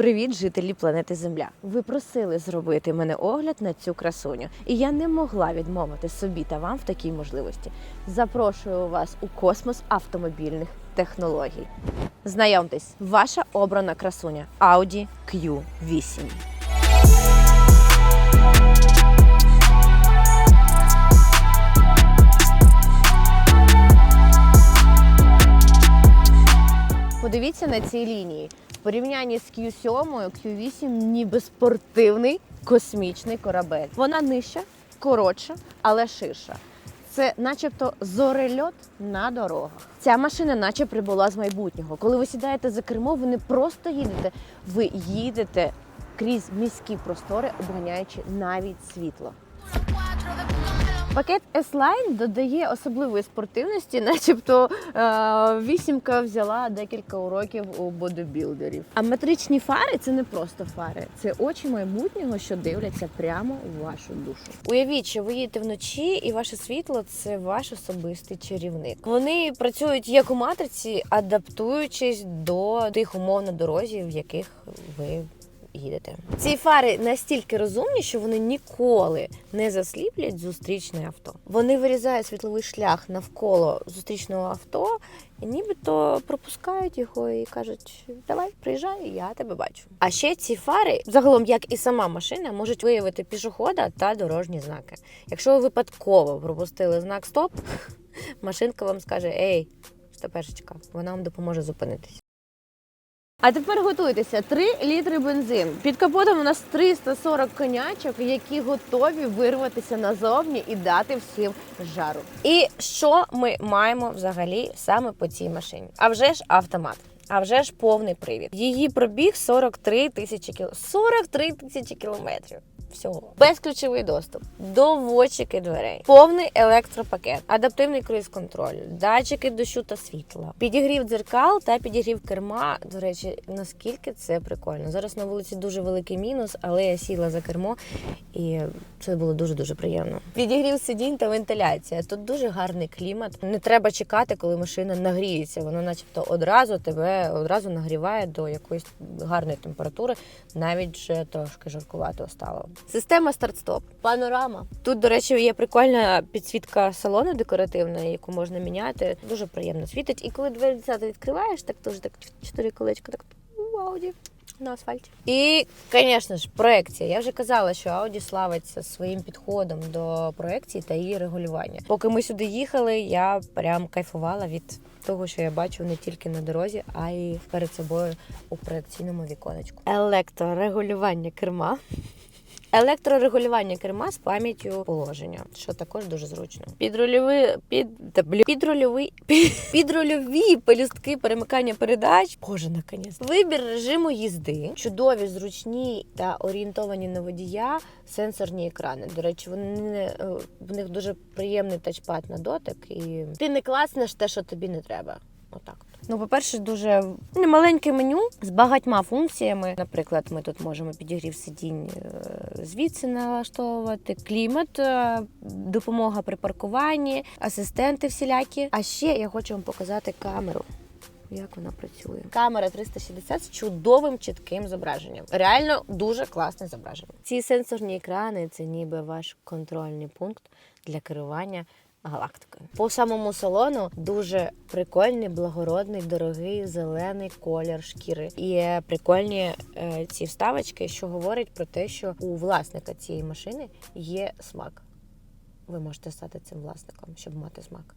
Привіт, жителі планети Земля. Ви просили зробити мене огляд на цю красуню, і я не могла відмовити собі та вам в такій можливості. Запрошую вас у космос автомобільних технологій. Знайомтесь, ваша обрана красуня Audi Q8. Подивіться на цій лінії. Порівнянні з Q7, Q8 ніби спортивний космічний корабель. Вона нижча, коротша, але ширша. Це начебто зорельот на дорогах. Ця машина, наче прибула з майбутнього. Коли ви сідаєте за кермо, ви не просто їдете, ви їдете крізь міські простори, обганяючи навіть світло. Пакет S-Line додає особливої спортивності, начебто е, вісімка взяла декілька уроків у бодибілдерів. А метричні фари це не просто фари, це очі майбутнього, що дивляться прямо у вашу душу. Уявіть, що ви їдете вночі, і ваше світло це ваш особистий чарівник. Вони працюють як у матриці, адаптуючись до тих умов на дорозі, в яких ви їдете. Ці фари настільки розумні, що вони ніколи не засліплять зустрічне авто. Вони вирізають світловий шлях навколо зустрічного авто, і нібито пропускають його і кажуть: давай, приїжджай, я тебе бачу. А ще ці фари, загалом, як і сама машина, можуть виявити пішохода та дорожні знаки. Якщо ви випадково пропустили знак стоп, машинка вам скаже: Ей, стопешечка, вона вам допоможе зупинитись. А тепер готуйтеся 3 літри бензин. Під капотом у нас 340 конячок, які готові вирватися назовні і дати всім жару. І що ми маємо взагалі саме по цій машині? А вже ж автомат. А вже ж повний привід. Її пробіг 43 тисячі кіл... 43 тисячі кілометрів. Всього безключовий доступ, доводчики дверей, повний електропакет, адаптивний круїз-контроль, датчики дощу та світла, підігрів дзеркал та підігрів керма. До речі, наскільки це прикольно. Зараз на вулиці дуже великий мінус, але я сіла за кермо і це було дуже дуже приємно. Підігрів сидінь та вентиляція. Тут дуже гарний клімат. Не треба чекати, коли машина нагріється. Вона, начебто, одразу тебе одразу нагріває до якоїсь гарної температури, навіть вже трошки жаркувато стало. Система старт-стоп, панорама. Тут, до речі, є прикольна підсвітка салону декоративна, яку можна міняти. Дуже приємно світить. І коли двері десята відкриваєш, так теж так чотири колечка, так Ауді. На асфальті. І, звісно ж, проекція. Я вже казала, що Audi славиться своїм підходом до проекції та її регулювання. Поки ми сюди їхали, я прям кайфувала від того, що я бачу не тільки на дорозі, а й перед собою у проекційному віконечку. Електрорегулювання керма. Електрорегулювання керма з пам'яттю положення, що також дуже зручно. Підрульові під та, блю, підрульові під, підрульові пелюстки перемикання передач. Боже, наконець. Вибір режиму їзди, чудові, зручні та орієнтовані на водія сенсорні екрани. До речі, вони не е, в них дуже приємний тачпад на дотик, і ти не класнеш те, що тобі не треба. Отак. Ну, по-перше, дуже немаленьке меню з багатьма функціями. Наприклад, ми тут можемо підігрів сидінь е, звідси налаштовувати, клімат, е, допомога при паркуванні, асистенти всілякі. А ще я хочу вам показати камеру. Як вона працює? Камера 360 з чудовим чітким зображенням. Реально дуже класне зображення. Ці сенсорні екрани це ніби ваш контрольний пункт для керування галактикою. По самому салону дуже прикольний, благородний, дорогий зелений колір шкіри. І прикольні е, ці вставочки, що говорять про те, що у власника цієї машини є смак. Ви можете стати цим власником, щоб мати смак.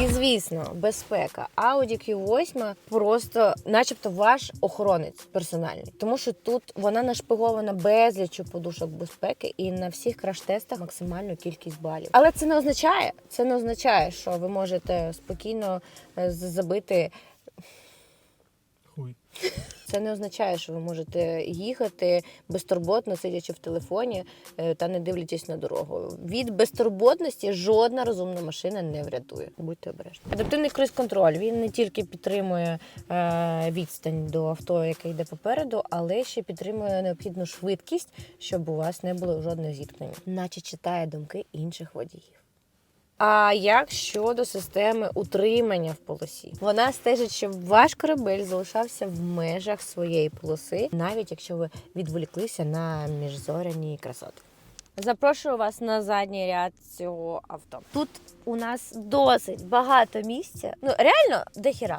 І звісно, безпека. Audi Q8 просто, начебто, ваш охоронець персональний, тому що тут вона нашпигована безлічю подушок безпеки і на всіх краш-тестах максимальну кількість балів. Але це не означає, це не означає, що ви можете спокійно е, забити. Хуй. Це не означає, що ви можете їхати безтурботно, сидячи в телефоні е, та не дивлячись на дорогу. Від безтурботності жодна розумна машина не врятує. Будьте обережні. Адаптивний круїз-контроль він не тільки підтримує е, відстань до авто, яке йде попереду, але ще підтримує необхідну швидкість, щоб у вас не було жодних зіткнень, наче читає думки інших водіїв. А як щодо системи утримання в полосі? Вона стежить, щоб ваш корабель залишався в межах своєї полоси, навіть якщо ви відволіклися на міжзоряні красоти. Запрошую вас на задній ряд цього авто. Тут у нас досить багато місця. Ну реально дохіра.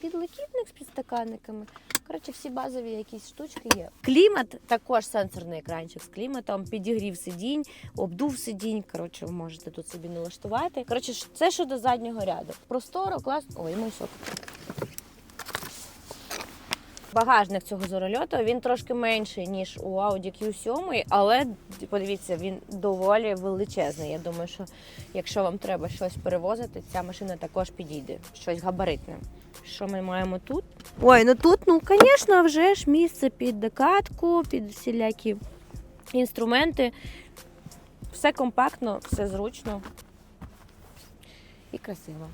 Підлокітник з підстаканниками. Коротше, всі базові якісь штучки є. Клімат також сенсорний екранчик з кліматом, підігрів сидінь, обдув сидінь. Коротше, ви можете тут собі налаштувати. Коротше, це щодо заднього ряду. Просторо, класно. Ой, мусок. сок. Багажник цього зорольоту він трошки менший, ніж у Audi Q7, але подивіться, він доволі величезний. Я думаю, що якщо вам треба щось перевозити, ця машина також підійде. Щось габаритне. Що ми маємо тут? Ой, ну тут, ну, звісно, вже ж місце під докатку, під всілякі інструменти. Все компактно, все зручно і красиво.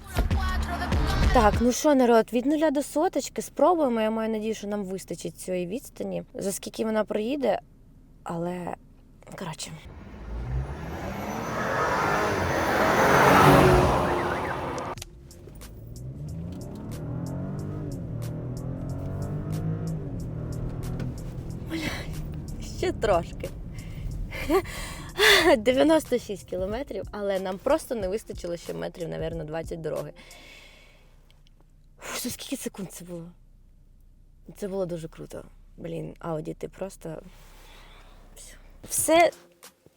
Так, ну що, народ, від нуля до соточки спробуємо. Я маю надію, що нам вистачить цієї відстані. За скільки вона проїде, але коротше. Ще трошки. 96 кілометрів, але нам просто не вистачило ще метрів, напевно, 20 дороги. Фу, скільки секунд це було? Це було дуже круто. Блін, Ауді, ти просто. Все. Все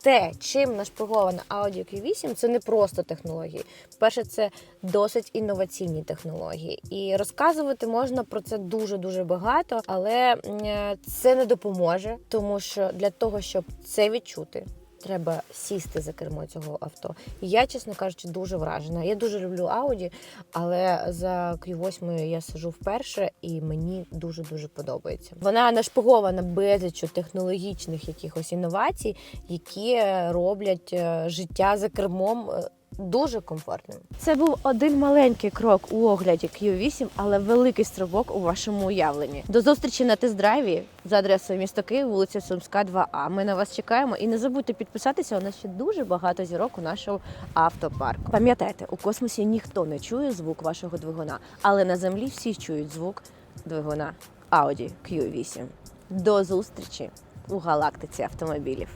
те, чим нашпигована Audi Q8, це не просто технології. Перше, це досить інноваційні технології. І розказувати можна про це дуже-дуже багато, але е, це не допоможе, тому що для того, щоб це відчути. Треба сісти за кермо цього авто. І Я, чесно кажучи, дуже вражена. Я дуже люблю Ауді, але за Q8 я сижу вперше, і мені дуже дуже подобається. Вона нашпигована безліччю технологічних якихось інновацій, які роблять е, життя за кермом е, дуже комфортним. Це був один маленький крок у огляді Q8, але великий стрибок у вашому уявленні. До зустрічі на тест-драйві за адресою місто Київ, вулиця Сумська, 2А. Ми на вас чекаємо і не забудьте підписатися. У нас ще дуже багато зірок у нашому автопарку. Пам'ятайте, у космосі ніхто не чує звук вашого двигуна, але на землі всі чують звук двигуна Audi Q8. До зустрічі у галактиці автомобілів.